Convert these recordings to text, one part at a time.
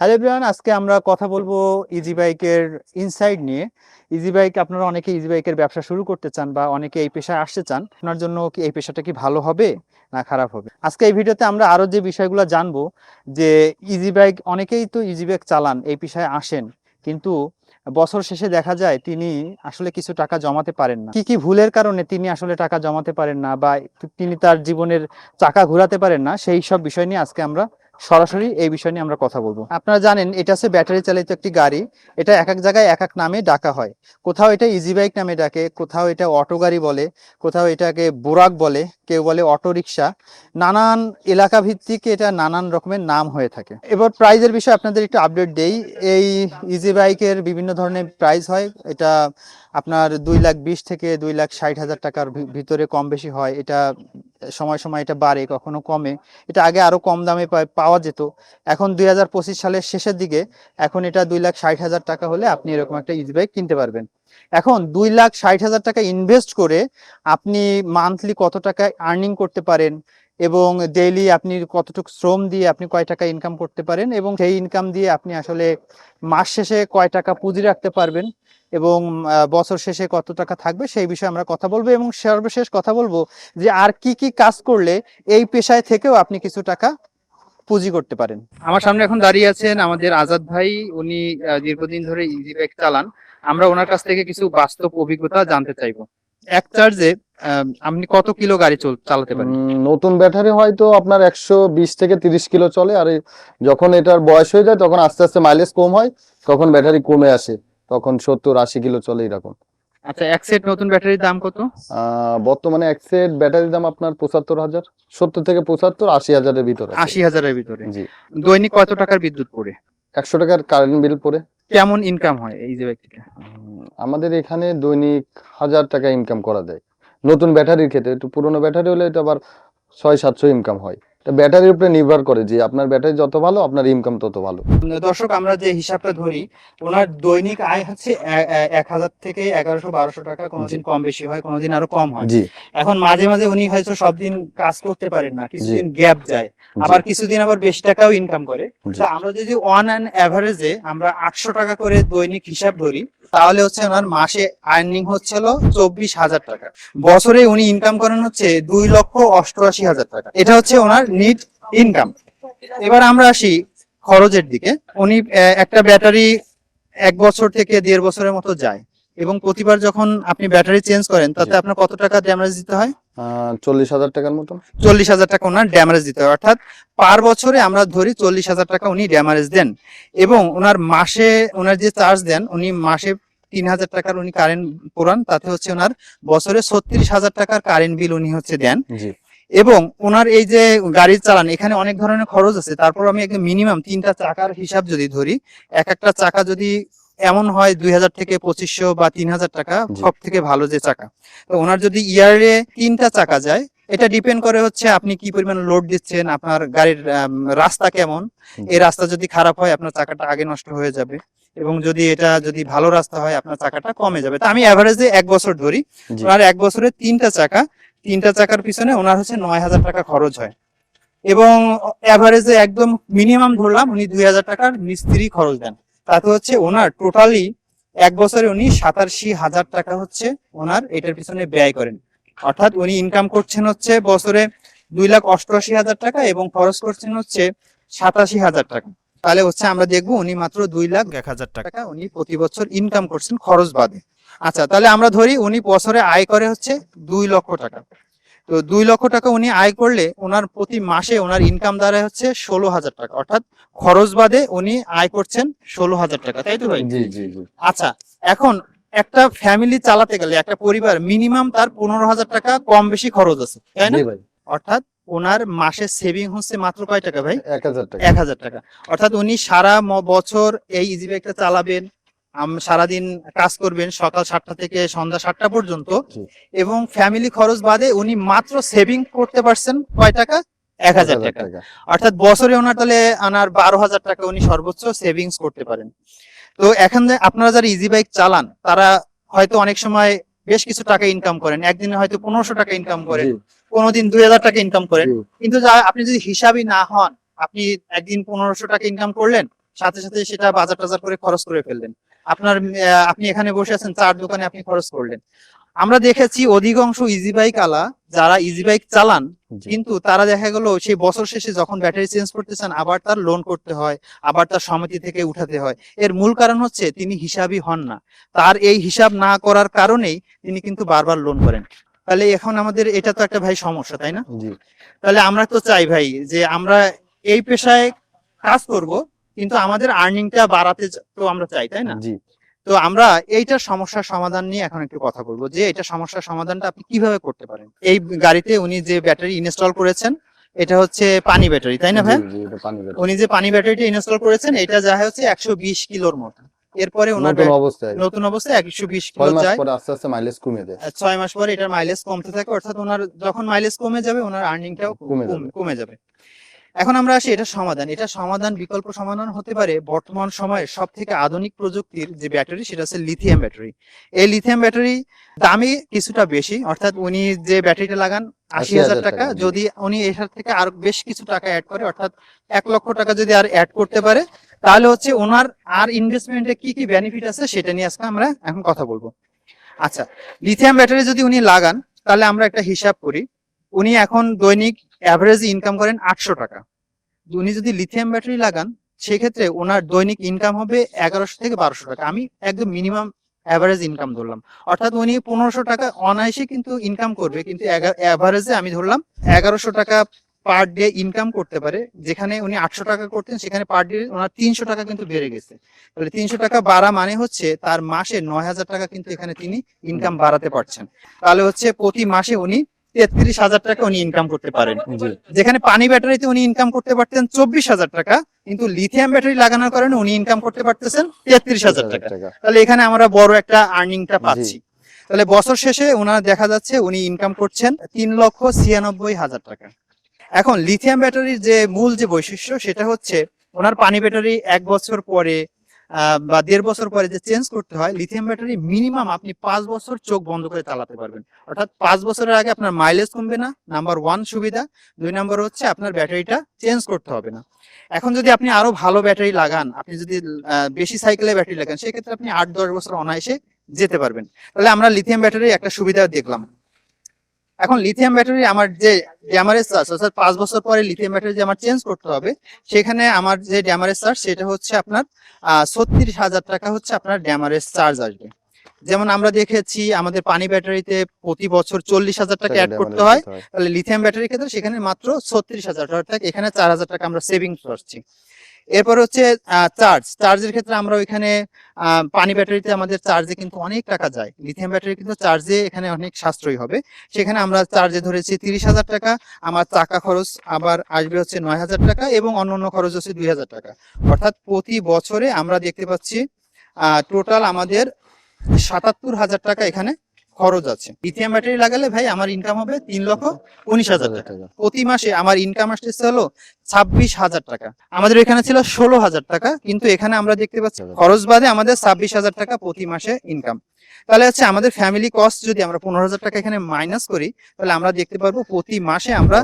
Hello everyone আজকে আমরা কথা বলব ইজি বাইকের ইনসাইড নিয়ে। ইজি বাইক আপনারা অনেকে ইজি বাইকের ব্যবসা শুরু করতে চান বা অনেকে এই পেশায় আসতে চান, আপনার জন্য কি এই পেশাটা কি ভালো হবে না খারাপ হবে? আজকে এই ভিডিওতে আমরা আরও যে বিষয়গুলো জানব, যে ইজি বাইক অনেকেই তো ইজি বাইক চালান, এই পেশায় আসেন, কিন্তু বছর শেষে দেখা যায় তিনি আসলে কিছু টাকা জমাতে পারেন না। কি কি ভুলের কারণে তিনি আসলে টাকা জমাতে পারেন না বা তিনি তার জীবনের চাকা ঘোরাতে পারেন না, সেই সব বিষয় নিয়ে আজকে আমরা সরাসরি এই বিষয় নিয়ে আমরা কথা বলব। আপনারা জানেন, এটা হচ্ছে ব্যাটারি চালিত একটি গাড়ি। এটা এক এক জায়গায় এক এক নামে ডাকা হয়। কোথাও এটা ইজি বাইক নামে ডাকে, কোথাও এটা অটো গাড়ি বলে, কোথাও এটাকে বোরাক বলে কেউ বলে অটো রিক্সা নানান এলাকা ভিত্তিক এটা নানান রকমের নাম হয়ে থাকে। এবার প্রাইজের বিষয়ে আপনাদের একটু আপডেট দেই। এই ইজি বাইকের বিভিন্ন ধরনের প্রাইস হয়। এটা আপনার দুই লাখ বিশ থেকে দুই লাখ ষাট হাজার টাকার ভিতরে কম বেশি হয়। এটা সময় সময় এটা বাড়ে, কখনো কমে। এটা আগে আরও কম দামে পাওয়া যেত। এখন দুই হাজার পঁচিশ সালের শেষের দিকে, এখন এটা দুই লাখ ষাট হাজার টাকা হলে আপনি এরকম একটা ইজি বাইক কিনতে পারবেন। এখন দুই লাখ ষাট হাজার টাকা ইনভেস্ট করে আপনি মান্থলি কত টাকা আর্নিং করতে পারেন এবং ডেইলি আপনি কতটুকু শ্রম দিয়ে আপনি কয় টাকা ইনকাম করতে পারেন এবং সেই ইনকাম দিয়ে আপনি আসলে মাস শেষে কয় টাকা পুঁজি রাখতে পারবেন এবং বছর শেষে কত টাকা থাকবে সেই বিষয়ে আমরা কথা বলব এবং সর্বশেষ কথা বলব যে আর কি কি কাজ করলে এই পেশায় থেকেও আপনি কিছু টাকা পুঁজি করতে পারেন। আমার সামনে এখন দাঁড়িয়ে আছেন আমাদের আজাদ ভাই। উনি দীর্ঘদিন ধরে ইজি বাইক চালান। আমরা ওনার কাছ থেকে কিছু বাস্তব অভিজ্ঞতা জানতে চাইব। এক চার্জে আপনি কত কিলো গাড়ি চল- চালাতে পারেন? নতুন ব্যাটারি হয়তো আপনার একশো বিশ থেকে তিরিশ কিলো চলে আর যখন এটার বয়স হয়ে যায় তখন আস্তে আস্তে মাইলেজ কম হয় তখন ব্যাটারি কমে আসে তখন সত্তর আশি কিলো চলে এরকম। আচ্ছা এক সেট নতুন ব্যাটারির দাম কত? বর্তমানে এক সেট ব্যাটারির দাম আপনার পঁচাত্তর হাজার সত্তর থেকে পঁচাত্তর আশি হাজারের ভিতরে আশি হাজারের ভিতরে। জি। দৈনিক কত টাকার বিদ্যুৎ পড়ে? একশো টাকার কারেন্ট বিল পরে কেমন ইনকাম হয় এই যে ব্যক্তিটা? আমাদের এখানে দৈনিক হাজার টাকা ইনকাম করা যায় নতুন ব্যাটারির ক্ষেত্রে একটু পুরোনো ব্যাটারি হলে এটা আবার ছয় সাতশো ইনকাম হয়। ব্যাটারির উপরে নির্ভর করে যে আপনার ব্যাটারি যত ভালো আপনার ইনকাম তত ভালো। দর্শক আমরা যে হিসাবটা ধরি ওনার দৈনিক আয় হচ্ছে এক হাজার থেকে এগারোশো বারোশো টাকা কোনোদিন কম বেশি হয় কোনোদিন আরও কম হয়। এখন মাঝে মাঝে উনি হয়তো সব দিন কাজ করতে পারেন না কিছুদিন গ্যাপ যায় আবার কিছুদিন আবার বেশি টাকাও ইনকাম করে। তো আমরা যদি ওয়ান অ্যান্ড অ্যাভারেজে আমরা আটশো টাকা করে দৈনিক হিসাব ধরি তাহলে হচ্ছে ওনার মাসে আর্নিং হচ্ছিল চব্বিশ হাজার টাকা। বছরে উনি ইনকাম করেন হচ্ছে দুই লক্ষ অষ্টআশি হাজার টাকা। এটা হচ্ছে ওনার নিট ইনকাম এবার আমরা আসি খরচের দিকে। উনি একটা ব্যাটারি এক বছর থেকে দেড় বছরের মতো যায় এবং প্রতিবার যখন আপনি ব্যাটারি চেঞ্জ করেন তাতে আপনার কত টাকা ড্যামেজ দিতে হয়? চল্লিশ হাজার টাকার মতন। চল্লিশ হাজার টাকা ওনার ড্যামারেজ দিতে হয়। অর্থাৎ পার বছরে আমরা ধরি চল্লিশ হাজার টাকা উনি ড্যামারেজ দেন। এবং ওনার মাসে ওনার যে চার্জ দেন উনি মাসে তিন হাজার টাকার উনি কারেন্ট পুরান। তাতে হচ্ছে ওনার বছরে ছত্রিশ হাজার টাকার কারেন্ট বিল উনি হচ্ছে দেন। এবং ওনার এই যে গাড়ি চালান এখানে অনেক ধরনের খরচ আছে। তারপর আমি একদম মিনিমাম তিনটা চাকার হিসাব যদি ধরি এক একটা চাকা যদি এমন হয় দুই হাজার থেকে পঁচিশশো বা তিন হাজার টাকা সব থেকে ভালো যে চাকা। তো ওনার যদি ইয়ারে তিনটা চাকা যায় এটা ডিপেন্ড করে হচ্ছে আপনি কি পরিমাণ লোড দিচ্ছেন আপনার গাড়ির রাস্তা কেমন। এই রাস্তা যদি খারাপ হয় আপনার চাকাটা আগে নষ্ট হয়ে যাবে। এবং যদি এটা যদি ভালো রাস্তা হয় আপনার চাকাটা কমে যাবে। তা আমি অ্যাভারেজে এক বছর ধরি। ওনার এক বছরে তিনটা চাকা তিনটা চাকার পিছনে ওনার হচ্ছে নয় হাজার টাকা খরচ হয়। এবং অ্যাভারেজে একদম মিনিমাম ধরলাম উনি দুই হাজার টাকার মিস্ত্রি খরচ দেন। তাতে হচ্ছে ওনার টোটালি এক বছরে উনি সাতাশি হাজার টাকা হচ্ছে ওনার এটার পিছনে ব্যয় করেন। অর্থাৎ উনি ইনকাম করছেন হচ্ছে বছরে দুই লাখ অষ্টআশি হাজার টাকা এবং খরচ করছেন হচ্ছে সাতাশি হাজার টাকা। তাহলে হচ্ছে আমরা দেখব উনি মাত্র দুই লাখ এক হাজার টাকা। উনি প্রতি বছর ইনকাম করছেন খরচ বাদে। আচ্ছা তাহলে আমরা ধরি উনি বছরে আয় করে হচ্ছে দুই লক্ষ টাকা। তো দুই লক্ষ টাকা উনি আয় করলে ওনার প্রতি মাসে ওনার ইনকাম দাঁড়ায় হচ্ছে ষোলো হাজার টাকা অর্থাৎ খরচ বাদে উনি আয় করছেন ষোলো হাজার টাকা তাই তো ভাই? আচ্ছা এখন একটা ফ্যামিলি চালাতে গেলে একটা পরিবার মিনিমাম তার পনেরো হাজার টাকা কম বেশি খরচ আছে তাই না? ভাই। অর্থাৎ ওনার মাসে সেভিং হচ্ছে মাত্র কয় টাকা ভাই? এক হাজার টাকা। এক হাজার টাকা। অর্থাৎ উনি সারা বছর এই ইজি বাইকটা চালাবেন সারাদিন কাজ করবেন সকাল সাতটা থেকে সন্ধ্যা সাতটা পর্যন্ত। এবং ফ্যামিলি খরচ বাদে উনি মাত্র সেভিং করতে পারছেন কয় টাকা? এক হাজার টাকা। অর্থাৎ বছরে ওনার তাহলে আনার বারো হাজার টাকা উনি সর্বোচ্চ সেভিংস করতে পারেন। তো এখন আপনারা যারা ইজি বাইক চালান তারা হয়তো অনেক সময় বেশ কিছু টাকা ইনকাম করেন। একদিনে হয়তো পনেরোশো টাকা ইনকাম করেন কোনোদিন দুই হাজার টাকা ইনকাম করেন। কিন্তু আপনি যদি হিসাবই না হন আপনি একদিন পনেরোশো টাকা ইনকাম করলেন সাথে সাথে সেটা বাজার টাজার করে খরচ করে ফেললেন। আপনার আপনি এখানে বসে আছেন চার দোকানে আপনি খরচ করলেন। আমরা দেখেছি অধিকাংশ ইজি বাইক আলা যারা ইজি বাইক চালান কিন্তু তারা দেখা গেল সেই বছর শেষে যখন ব্যাটারি চেঞ্জ করতে চান আবার তার লোন করতে হয় আবার তার সমিতি থেকে উঠাতে হয়। এর মূল কারণ হচ্ছে তিনি হিসাবই হন না। তার এই হিসাব না করার কারণেই তিনি কিন্তু বারবার লোন করেন। তাহলে এখন আমাদের এটা তো একটা ভাই সমস্যা তাই না? তাহলে আমরা তো চাই ভাই যে আমরা এই পেশায় কাজ করব কিন্তু আমাদের আর্নিংটা বাড়াতে তো আমরা চাই তাই না? জি। তো আমরা এইটার সমস্যার সমাধান নিয়ে এখন একটু কথা বলব যে এটা সমস্যার সমাধানটা আপনি কীভাবে করতে পারেন? এই গাড়িতে উনি যে ব্যাটারি ইনস্টল করেছেন এটা হচ্ছে পানি ব্যাটারি তাই না ভাই। উনি যে পানি ব্যাটারিটা ইনস্টল করেছেন এটা যা হচ্ছে একশো বিশ কিলোর মতো। এরপরে ওনার নতুন অবস্থায়। নতুন অবস্থায় একশো বিশ কিলো যায়। আস্তে আস্তে মাইলেজ কমে যায়। ছয় মাস পরে এটার মাইলেজ কমতে থাকে অর্থাৎ ওনার যখন মাইলেজ কমে যাবে ওনার আর্নিংটাও কমে যাবে। এখন আমরা আসি এটা সমাধান। এটা সমাধান বিকল্প সমাধান হতে পারে বর্তমান সময়ে সব থেকে আধুনিক প্রযুক্তির যে ব্যাটারি সেটা হচ্ছে লিথিয়াম ব্যাটারি এই লিথিয়াম ব্যাটারি দামি কিছুটা বেশি অর্থাৎ উনি যে ব্যাটারিটা লাগান আশি হাজার টাকা টাকা, যদি উনি এটার থেকে আর বেশ কিছু টাকা অ্যাড করে অর্থাৎ এক লক্ষ টাকা যদি আর অ্যাড করতে পারে তাহলে হচ্ছে ওনার আর ইনভেস্টমেন্টে কি কি বেনিফিট আছে সেটা নিয়ে আজকে আমরা এখন কথা বলব। আচ্ছা লিথিয়াম ব্যাটারি যদি উনি লাগান তাহলে আমরা একটা হিসাব করি। উনি এখন দৈনিক অ্যাভারেজ ইনকাম করেন আটশো টাকা। উনি যদি লিথিয়াম ব্যাটারি লাগান, সেক্ষেত্রে ওনার দৈনিক ইনকাম হবে এগারোশো থেকে বারোশো টাকা। আমি একদম মিনিমাম অ্যাভারেজ ইনকাম ধরলাম। অর্থাৎ উনি পনেরোশো টাকা অনায়াসে কিন্তু ইনকাম করবে, কিন্তু অ্যাভারেজে আমি ধরলাম এগারোশো টাকা পার ডে ইনকাম করতে পারে, যেখানে উনি আটশো টাকা করতেন, সেখানে পার ডে ওনার তিনশো টাকা কিন্তু বেড়ে গেছে। তাহলে তিনশো টাকা বাড়া মানে হচ্ছে তার মাসে নয় হাজার টাকা কিন্তু এখানে তিনি ইনকাম বাড়াতে পারছেন। তাহলে হচ্ছে প্রতি মাসে উনি তেত্রিশ হাজার টাকা উনি ইনকাম করতে পারেন। যেখানে পানি ব্যাটারিতে উনি ইনকাম করতে পারতেন চব্বিশ হাজার টাকা কিন্তু লিথিয়াম ব্যাটারি লাগানোর কারণে উনি ইনকাম করতে পারতেছেন তেত্রিশ হাজার টাকা। তাহলে এখানে আমরা বড় একটা আর্নিংটা পাচ্ছি। তাহলে বছর শেষে ওনার দেখা যাচ্ছে উনি ইনকাম করছেন তিন লক্ষ ছিয়ানব্বই হাজার টাকা। এখন লিথিয়াম ব্যাটারির যে মূল যে বৈশিষ্ট্য সেটা হচ্ছে ওনার পানি ব্যাটারি এক বছর পরে বা দেড় বছর পরে যে চেঞ্জ করতে হয় লিথিয়াম ব্যাটারি মিনিমাম আপনি পাঁচ বছর চোখ বন্ধ করে চালাতে পারবেন। অর্থাৎ পাঁচ বছরের আগে আপনার মাইলেজ কমবে না। নাম্বার ওয়ান সুবিধা। দুই নাম্বার হচ্ছে আপনার ব্যাটারিটা চেঞ্জ করতে হবে না। এখন যদি আপনি আরও ভালো ব্যাটারি লাগান, আপনি যদি বেশি সাইকেলে ব্যাটারি লাগান, সেক্ষেত্রে আপনি আট দশ বছর অনায়াসে যেতে পারবেন। তাহলে আমরা লিথিয়াম ব্যাটারির একটা সুবিধা দেখলাম। এখন লিথিয়াম ব্যাটারি আমার যে ড্যামারেজ চার্জ অর্থাৎ পাঁচ বছর পরে লিথিয়াম ব্যাটারি যে আমার চেঞ্জ করতে হবে সেখানে আমার যে ড্যামারেজ চার্জ সেটা হচ্ছে আপনার ছত্রিশ হাজার টাকা হচ্ছে আপনার ড্যামারেজ চার্জ আসবে। যেমন আমরা দেখেছি আমাদের পানি ব্যাটারিতে প্রতি বছর চল্লিশ হাজার টাকা অ্যাড করতে হয়। তাহলে লিথিয়াম ব্যাটারির ক্ষেত্রে সেখানে মাত্র ছত্রিশ হাজার অর্থাৎ এখানে চার হাজার টাকা আমরা সেভিংস করছি। এরপর হচ্ছে চার্জ চার্জের ক্ষেত্রে আমরা ওইখানে পানি ব্যাটারিতে আমাদের চার্জে কিন্তু অনেক টাকা যায়। লিথিয়াম ব্যাটারি কিন্তু চার্জে এখানে অনেক সাশ্রয়ী হবে। সেখানে আমরা চার্জে ধরেছি তিরিশ হাজার টাকা, আমার চাকা খরচ আবার আসবে হচ্ছে নয় হাজার টাকা এবং অন্যান্য খরচ হচ্ছে দুই হাজার টাকা। অর্থাৎ প্রতি বছরে আমরা দেখতে পাচ্ছি টোটাল আমাদের সাতাত্তর হাজার টাকা এখানে খরচ আছে। লিথিয়াম ব্যাটারি লাগালে ভাই আমার ইনকাম হবে তিন লক্ষ উনিশ হাজার টাকা। প্রতি মাসে আমার ইনকাম আসতেছে হলো ছাব্বিশ হাজার টাকা। আমাদের এখানে ছিল ষোলো হাজার টাকা কিন্তু এখানে আমরা দেখতে পাচ্ছি খরচ বাদে আমাদের ছাব্বিশ হাজার টাকা প্রতি মাসে ইনকাম তাহলে হচ্ছে আমাদের ফ্যামিলি কস্ট যদি আমরা পনেরো হাজার টাকা এখানে মাইনাস করি তাহলে আমরা দেখতে পারব প্রতি মাসে আমরা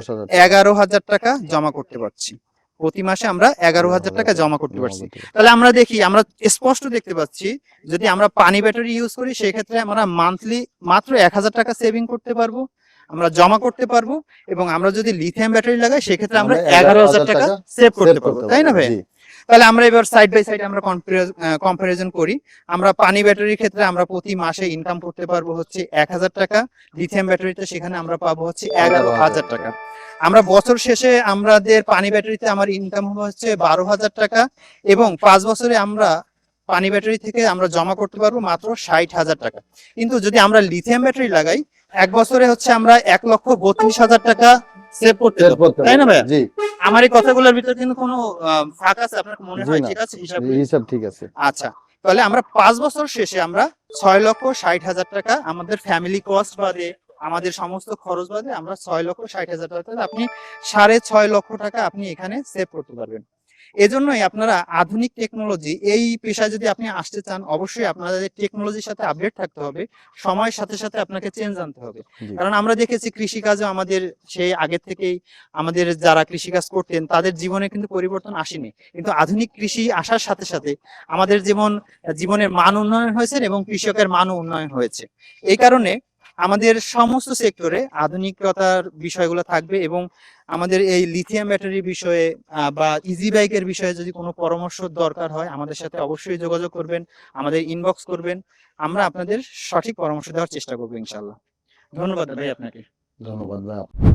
এগারো হাজার টাকা জমা করতে পারছি। প্রতি মাসে আমরা এগারো হাজার টাকা জমা করতে পারছি। তাহলে আমরা দেখি আমরা স্পষ্ট দেখতে পাচ্ছি যদি আমরা পানি ব্যাটারি ইউজ করি সেক্ষেত্রে আমরা মান্থলি মাত্র এক হাজার টাকা সেভিং করতে পারব। আমরা জমা করতে পারব এবং আমরা যদি লিথিয়াম ব্যাটারি লাগাই সেক্ষেত্রে আমরা এগারো হাজার টাকা সেভ করতে পারব তাই না ভাই? তাহলে আমরা এবার সাইড বাই সাইড আমরা কম্পারিজন করি। আমরা পানি ব্যাটারির ক্ষেত্রে আমরা প্রতি মাসে ইনকাম করতে পারব হচ্ছে এক হাজার টাকা লিথিয়াম ব্যাটারিতে সেখানে আমরা পাবো হচ্ছে এগারো হাজার টাকা। আমরা বছর শেষে আমাদের পানি ব্যাটারিতে আমার ইনকাম হবে হচ্ছে বারো হাজার টাকা এবং পাঁচ বছরে আমরা পানি ব্যাটারি থেকে আমরা জমা করতে পারব মাত্র ষাট হাজার টাকা। কিন্তু যদি আমরা লিথিয়াম ব্যাটারি লাগাই এক বছরে হচ্ছে আমরা এক লক্ষ বত্রিশ হাজার টাকা সেভ করতে তাই না ভাইয়া? জি। আমার এই কথাগুলোর ভিতরে কিন্তু কোনো ফাঁক আছে? আপনার মনে হয় ঠিক আছে? হিসাব হিসাব ঠিক আছে। আচ্ছা তাহলে আমরা পাঁচ বছর শেষে আমরা ছয় লক্ষ ষাট হাজার টাকা আমাদের ফ্যামিলি কস্ট বাদে আমাদের সমস্ত খরচ বাদে আমরা ছয় লক্ষ ষাট হাজার টাকা আপনি সাড়ে ছয় লক্ষ টাকা আপনি এখানে সেভ করতে পারবেন। এজন্যই আপনারা আধুনিক টেকনোলজি এই পেশায় যদি আপনি আসতে চান অবশ্যই আপনাদের টেকনোলজির সাথে আপডেট থাকতে হবে। সময়ের সাথে সাথে আপনাকে চেঞ্জ আনতে হবে। কারণ আমরা দেখেছি কৃষিকাজও আমাদের সেই আগের থেকেই আমাদের যারা কৃষিকাজ করতেন তাদের জীবনে কিন্তু পরিবর্তন আসেনি। কিন্তু আধুনিক কৃষি আসার সাথে সাথে আমাদের যেমন জীবনের মান উন্নয়ন হয়েছে এবং কৃষকের মানও উন্নয়ন হয়েছে। এই কারণে আমাদের সমস্ত সেক্টরে আধুনিকতার বিষয়গুলো থাকবে এবং আমাদের এই লিথিয়াম ব্যাটারি বিষয়ে বা ইজি বাইকের বিষয়ে যদি কোনো পরামর্শ দরকার হয়, আমাদের সাথে অবশ্যই যোগাযোগ করবেন, আমাদের ইনবক্স করবেন, আমরা আপনাদের সঠিক পরামর্শ দেওয়ার চেষ্টা করব ইনশাল্লাহ ধন্যবাদ ভাই আপনাকে। ধন্যবাদ ভাই।